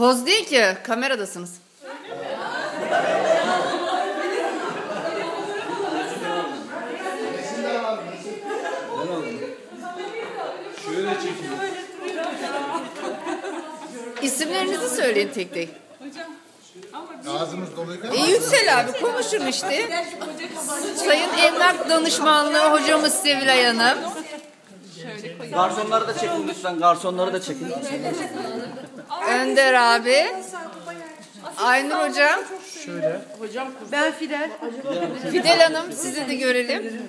Poz değil ki kameradasınız. Şöyle çekin. İsimlerinizi söyleyin tek tek. Ağzımız doluyken E, Yüksel abi konuşun işte. Sayın Emlak Danışmanlığı hocamız Sevilay Hanım. Garsonları da çekin lütfen. Garsonları da çekin. Önder abi. Aynur hocam. Ben Fidel. Fidel Hanım sizi de görelim.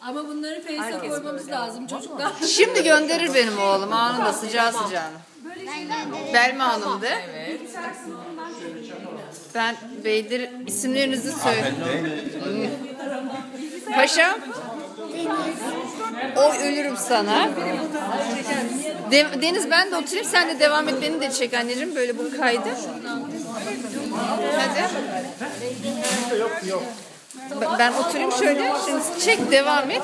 Ama bunları Face'e koymamız lazım çocuklar. Şimdi gönderir benim oğlum anında sıcağı sıcağına. Belma Hanım'dı. Ben beydir isimlerinizi söyle. Paşam. Oy ölürüm sana. De- Deniz ben de oturayım sen de devam et beni de çek anneciğim böyle bu kaydı. Hadi. Ben- Ben oturayım şöyle. Şimdi çek devam et.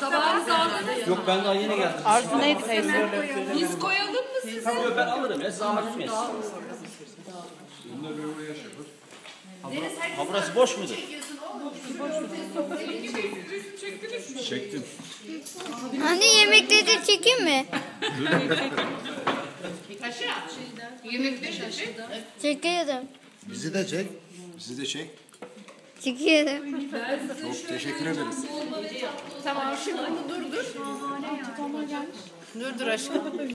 Sabahınızı aldınız. Yok ben daha yeni geldim. Arzu neydi teyze? Biz koyalım mı siz? Yok ben alırım ya. Zahmet etmeyin. Ha burası boş mudur? Çektim. Anne yemekleri çekeyim mi? Çekiyorum. bizi de çek. Bizi de çek. Çekiyorum. Çok teşekkür ederiz. Tamam şimdi bunu dur dur. Dur dur aşkım.